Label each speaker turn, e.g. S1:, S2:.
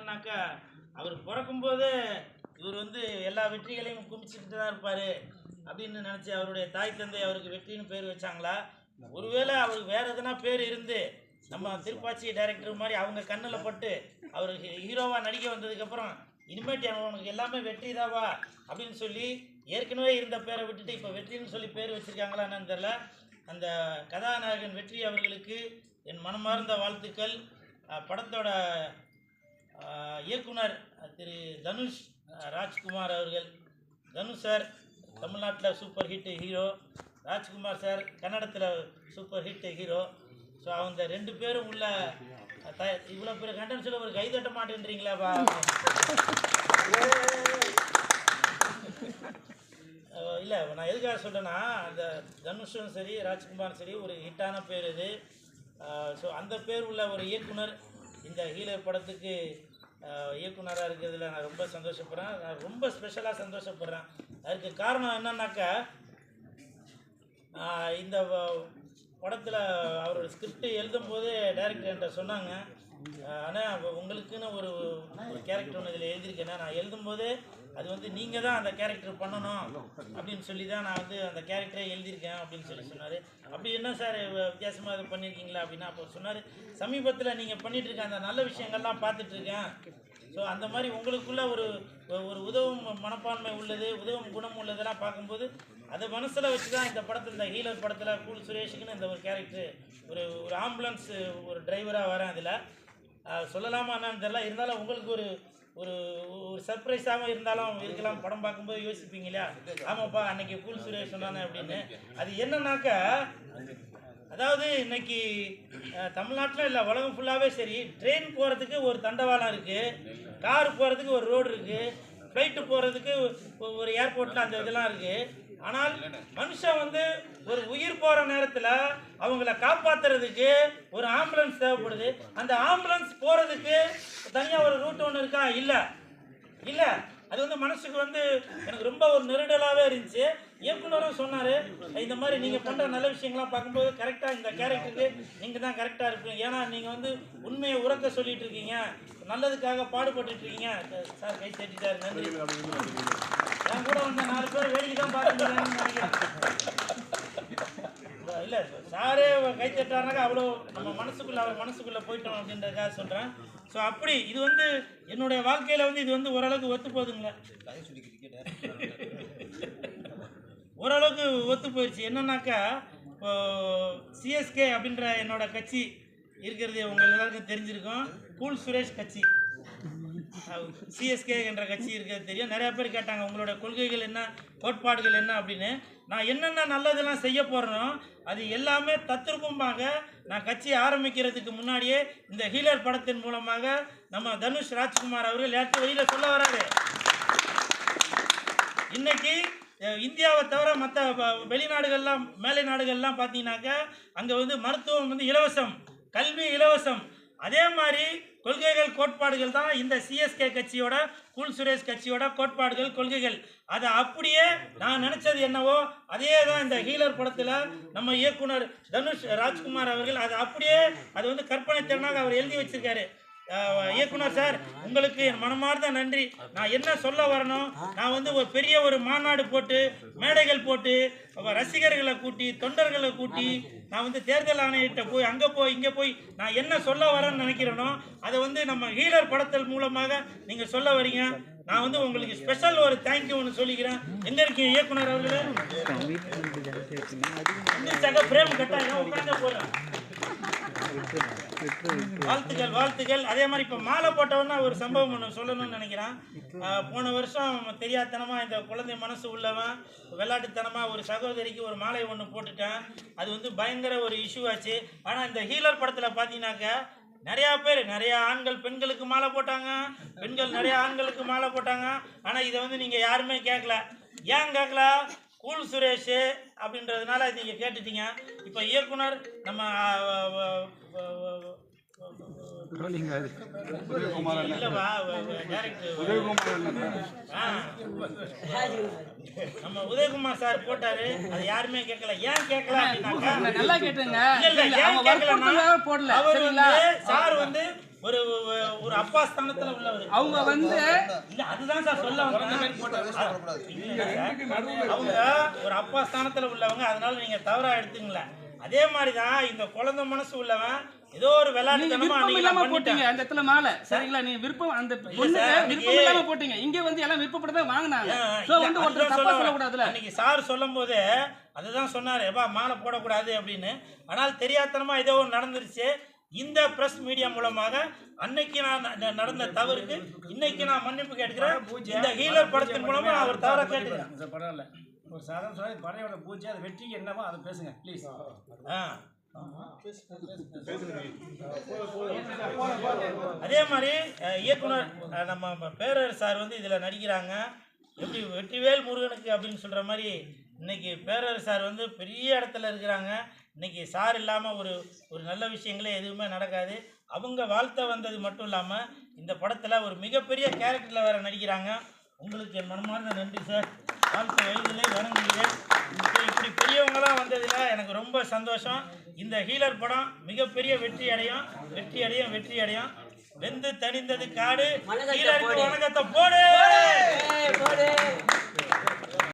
S1: என்னன்னாக்கா அவர் பிறக்கும்போது இவர் வந்து எல்லா வெற்றிகளையும் குமிச்சுக்கிட்டு தான் இருப்பார் அப்படின்னு நினச்சி அவருடைய தாய் தந்தை அவருக்கு வெற்றின்னு பேர் வச்சாங்களா? ஒருவேளை அவருக்கு வேற எதனா பேர் இருந்து நம்ம திருப்பாச்சி டைரக்டர் மாதிரி அவங்க கண்ணில் பட்டு அவர் ஹீரோவாக நடிக்க வந்ததுக்கப்புறம் இனிமேட்டு அவனுக்கு எல்லாமே வெற்றி தாவா அப்படின்னு சொல்லி ஏற்கனவே இருந்த பேரை விட்டுட்டு இப்போ வெற்றின்னு சொல்லி பேர் வச்சுருக்காங்களா என்னன்னு தெரில அந்த கதாநாயகன் வெற்றி அவர்களுக்கு என் மனமார்ந்த வாழ்த்துக்கள். படத்தோட இயக்குனர் திரு தனுஷ் ராஜ்குமார் அவர்கள் தனுஷ் சார் தமிழ்நாட்டில் super hit hero Rajkumar sir கன்னடத்தில் சூப்பர் ஹிட் ஹீரோ ஸோ அவங்க ரெண்டு பேரும் உள்ள த இவ்வளோ பேர் கண்டன் சொல்ல ஒரு கைதட்ட மாட்டேன்றீங்களாப்பா இல்லை நான் எதுக்காக சொல்கிறேன்னா அந்த தனுஷும் சரி ராஜ்குமாரும் சரி ஒரு ஹிட்டான பேர் இது. ஸோ அந்த பேர் உள்ள ஒரு இயக்குனர் இந்த ஹீலர் படத்துக்கு இயக்குனராக இருக்கிறதுல நான் ரொம்ப சந்தோஷப்படுறேன். நான் ரொம்ப ஸ்பெஷலாக சந்தோஷப்படுறேன். அதுக்கு காரணம் என்னன்னாக்கா இந்த படத்தில் அவரோட ஸ்கிரிப்ட் எழுதும்போது டைரக்டர் என்கிட்ட சொன்னாங்க. ஆனால் உங்களுக்குன்னு ஒரு கேரக்டர் ஒன்று இதில் எழுதியிருக்கேன்னா நான் எழுதும்போதே அது வந்து நீங்கள் தான் அந்த கேரக்டர் பண்ணணும் அப்படின்னு சொல்லி தான் நான் வந்து அந்த கேரக்டரை எழுதியிருக்கேன் அப்படின்னு சொல்லி சொன்னார். அப்படி என்ன சார் வித்தியாசமாக இது பண்ணியிருக்கீங்களா அப்படின்னா அப்போ சொன்னார். சமீபத்தில் நீங்கள் பண்ணிட்டு இருக்க அந்த நல்ல விஷயங்கள்லாம் பார்த்துட்டு இருக்கேன் ஸோ அந்த மாதிரி உங்களுக்குள்ள ஒரு ஒரு உதவும் மனப்பான்மை உள்ளது உதவும் குணம் உள்ளதெல்லாம் பார்க்கும்போது அதை மனசில் வச்சு தான் இந்த படத்தில் இந்த ஹீலர் படத்தில் கூல் சுரேஷுக்குன்னு இந்த ஒரு கேரக்டர் ஒரு ஒரு ஆம்புலன்ஸ் ஒரு டிரைவராக வரேன் அதில். சொல்லலாமா என்னன்னு தெரியல. இருந்தாலும் உங்களுக்கு ஒரு ஒரு ஒரு சர்ப்ரைஸாகவும் இருந்தாலும் இருக்கலாம். படம் பார்க்கும்போது யோசிப்பீங்க இல்லையா ஆமாப்பா அன்னைக்கு கூல் சுரேஷ் சொன்னானே அப்படின்னு. அது என்னன்னாக்கா அதாவது இன்னைக்கு தமிழ்நாட்டில் இல்லை உலகம் ஃபுல்லாகவே சரி. ட்ரெயின் போகிறதுக்கு ஒரு தண்டவாளம் இருக்குது கார் போகிறதுக்கு ஒரு ரோடு இருக்குது ஃப்ளைட்டு போகிறதுக்கு ஒரு ஏர்போர்ட்டில் அந்த இதெல்லாம் இருக்குது ஆனால் மனுஷன் வந்து ஒரு உயிர் போகிற நேரத்தில் அவங்கள காப்பாற்றுறதுக்கு ஒரு ஆம்புலன்ஸ் தேவைப்படுது. அந்த ஆம்புலன்ஸ் போகிறதுக்கு தனியாக ஒரு ரூட் ஒன்று இருக்கா? இல்லை. இல்லை. அது வந்து மனசுக்கு வந்து எனக்கு ரொம்ப ஒரு நெருடலாகவே இருந்துச்சு. இயக்குனரும் சொன்னார் இந்த மாதிரி நீங்கள் பண்ணுற நல்ல விஷயங்கள்லாம் பார்க்கும்போது கரெக்டாக இந்த கேரக்டருக்கு நீங்கள் தான் கரெக்டாக இருப்பீங்க. ஏன்னா நீங்கள் வந்து உண்மையை உறக்க சொல்லிட்டு இருக்கீங்க. நல்லதுக்காக பாடுபட்டு இருக்கீங்க. சார் கை தட்டிட்டாரு. நன்றி. என் கூட வந்த நாலு பேர் வேடிக்கை தான் பார்த்துருக்காங்கன்னு இல்லை சாரே கை தட்டாருனாக்கா அவ்வளோ நம்ம மனசுக்குள்ளே அவர் மனசுக்குள்ளே போயிட்டோம் அப்படின்றதுக்காக சொல்கிறேன் ஸோ அப்படி இது வந்து என்னுடைய வாழ்க்கையில் வந்து இது வந்து ஓரளவுக்கு ஒத்து போகுதுங்களே. ஓரளவுக்கு ஒத்து போயிடுச்சு என்னன்னாக்கா இப்போ சிஎஸ்கே அப்படின்ற என்னோட கட்சி இருக்கிறது உங்க எல்லாருக்கும் தெரிஞ்சிருக்கும். கூல் சுரேஷ் கட்சி. சிஎஸ்கே என்ற கட்சி இருக்கிறது தெரியும். நிறைய பேர் கேட்டாங்க உங்களோட கொள்கைகள் என்ன? கோட்பாடுகள் என்ன? அப்படின்னு. நான் என்னென்ன நல்லதெல்லாம் செய்ய போகிறேனோ அது எல்லாமே தத்ரூபமாக நான் கட்சி ஆரம்பிக்கிறதுக்கு முன்னாடியே இந்த ஹீலர் படத்தின் மூலமாக நம்ம தனுஷ் ராஜ்குமார் அவர்கள் நேற்று வெளியில் சொல்ல வராரு. இன்னைக்கு இந்தியாவை தவிர மற்ற வெளிநாடுகள்லாம் மேலை நாடுகள்லாம் பார்த்தீங்கன்னாக்கா அங்கே வந்து மருத்துவம் வந்து இலவசம் கல்வி இலவசம். அதே மாதிரி கொள்கைகள் கோட்பாடுகள் தான் இந்த சிஎஸ்கே கட்சியோட குல் சுரேஷ் கட்சியோட கோட்பாடுகள் கொள்கைகள். அதை அப்படியே நான் நினச்சது என்னவோ அதே தான் இந்த ஹீலர் படத்தில் நம்ம இயக்குனர் தனுஷ் ராஜ்குமார் அவர்கள் அதை அப்படியே அது வந்து கற்பனை திறனாக அவர் எழுதி வச்சிருக்காரு. இயக்குனர் சார் உங்களுக்கு என் மனமார்ந்த நன்றி. நான் என்ன சொல்ல வரணும் நான் வந்து ஒரு பெரிய ஒரு மாநாடு போட்டு மேடைகள் போட்டு ரசிகர்களை கூட்டி தொண்டர்களை கூட்டி நான் வந்து தேர்தல் ஆணையர்கிட்ட போய் அங்கே போய் இங்கே போய் நான் என்ன சொல்ல வரேன்னு நினைக்கிறேனோ அதை வந்து நம்ம ஹீலர் படத்தல் மூலமாக நீங்கள் சொல்ல வரீங்க. நான் வந்து உங்களுக்கு ஸ்பெஷல் ஒரு தேங்க்யூ ஒன்று சொல்லிக்கிறேன். எங்கே இருக்கீங்க இயக்குனர் அவர்களே? இந்த பிரேம் கட்டாயம் உட்காந்து போகிறேன் வாழ்த்துக்கள் வாழ்த்துக்கள். அதே மாதிரி இப்போ மாலை போட்டவன்னா ஒரு சம்பவம் ஒன்று சொல்லணும்னு நினைக்கிறேன். போன வருஷம் தெரியாதனமாக இந்த குழந்தை மனசு உள்ளவன் விளையாட்டுத்தனமாக ஒரு சகோதரிக்கு ஒரு மாலை ஒன்று போட்டுட்டேன். அது வந்து பயங்கர ஒரு இஷ்யூ ஆச்சு. ஆனால் இந்த ஹீலர் படத்தில் பார்த்தீங்கன்னாக்கா நிறையா பேர் நிறைய ஆண்கள் பெண்களுக்கு மாலை போட்டாங்க. பெண்கள் நிறைய ஆண்களுக்கு மாலை போட்டாங்க. ஆனால் இதை வந்து நீங்கள் யாருமே கேட்கல ஏன் கேட்கல கூல் சுரேஷ் அப்படின்றதுனால நீங்கள் கேட்டுட்டீங்க. இப்போ இயக்குனர் நம்ம இல்லைவா டேரக்டர் ஆ. நம்ம உதயகுமார் சார் போட்டாரு. அது யாருமே கேட்கல. ஏன் கேட்கல அப்படின்னாக்கா
S2: நல்லா கேட்டுங்க. போடல.
S1: அவர்
S2: சரிங்களா?
S1: வந்து சார் வந்து ஒரு ஒரு அப்பா ஸ்தானத்துல உள்ளவர்.
S2: அவங்க வந்து
S1: இல்ல அதுதான் சார் சொல்ல. அவங்க ஒரு அப்பா ஸ்தானத்துல உள்ளவங்க அதனால நீங்க தவறா எடுத்துங்கள அதே மாதிரி தான் இந்த குழந்தை மனசு உள்ளவன் ஏதோ ஒரு விளையாட்டுத்தனமா
S2: இல்லாம போட்டீங்க அந்த இடத்துல மாலை. சரிங்களா? நீங்க விருப்பம் அந்த விருப்பம் இல்லாம போட்டீங்க. இங்க வந்து எல்லாம் விருப்பப்பட்டு தான் வாங்கினாங்க சோ வந்து
S1: அதுதான்
S2: ஒருத்தர் தப்பா. சொல்லக்கூடாதுல
S1: அன்னைக்கு சார் சொல்லும் போது அதுதான் சொன்னாரு. எப்பா மாலை போடக்கூடாது அப்படின்னு. ஆனால் தெரியாத்தனமா ஏதோ ஒன்று நடந்துருச்சு. இந்த பிரஸ் மீடியா மூலமாக அன்னைக்கு நான் நடந்த தவறுக்கு இன்னைக்கு நான் மன்னிப்பு கேட்கிறேன். இந்த ஹீலர் படத்தின் மூலமா ஒரு தவறை கேட்டுக்கிறேன்
S3: பரவாயில்ல ஒரு சாதாரண சொன்னா படையோட பூஜை அது வெற்றிக்கு என்னவோ அதை பேசுங்க ப்ளீஸ்
S1: ஆ. அதே மாதிரி இயக்குனர் நம்ம பேரர் சார் வந்து இதில் நடிக்கிறாங்க. எப்படி வெற்றிவேல் முருகனுக்கு அப்படின்னு சொல்கிற மாதிரி இன்னைக்கு பேரர் சார் வந்து பெரிய இடத்துல இருக்கிறாங்க. இன்னைக்கு சார் இல்லாமல் ஒரு ஒரு நல்ல விஷயங்களே எதுவுமே நடக்காது. அவங்க வாழ்த்த வந்தது மட்டும் இல்லாமல் இந்த படத்தில் ஒரு மிகப்பெரிய கேரக்டரில் வேறு நடிக்கிறாங்க. உங்களுக்கு என் மனமார்ந்த நன்றி சார் வாழ்த்த வயதிலே வணங்குகிறேன். இப்படி பெரியவங்களாம் வந்ததில் எனக்கு ரொம்ப சந்தோஷம். இந்த ஹீலர் படம் மிகப்பெரிய வெற்றி அடையும். வெற்றி அடையும் வெற்றி அடையும். வெந்து தணிந்தது காடு. ஹீலருக்கு வணக்கத்தை போடு
S4: போடு.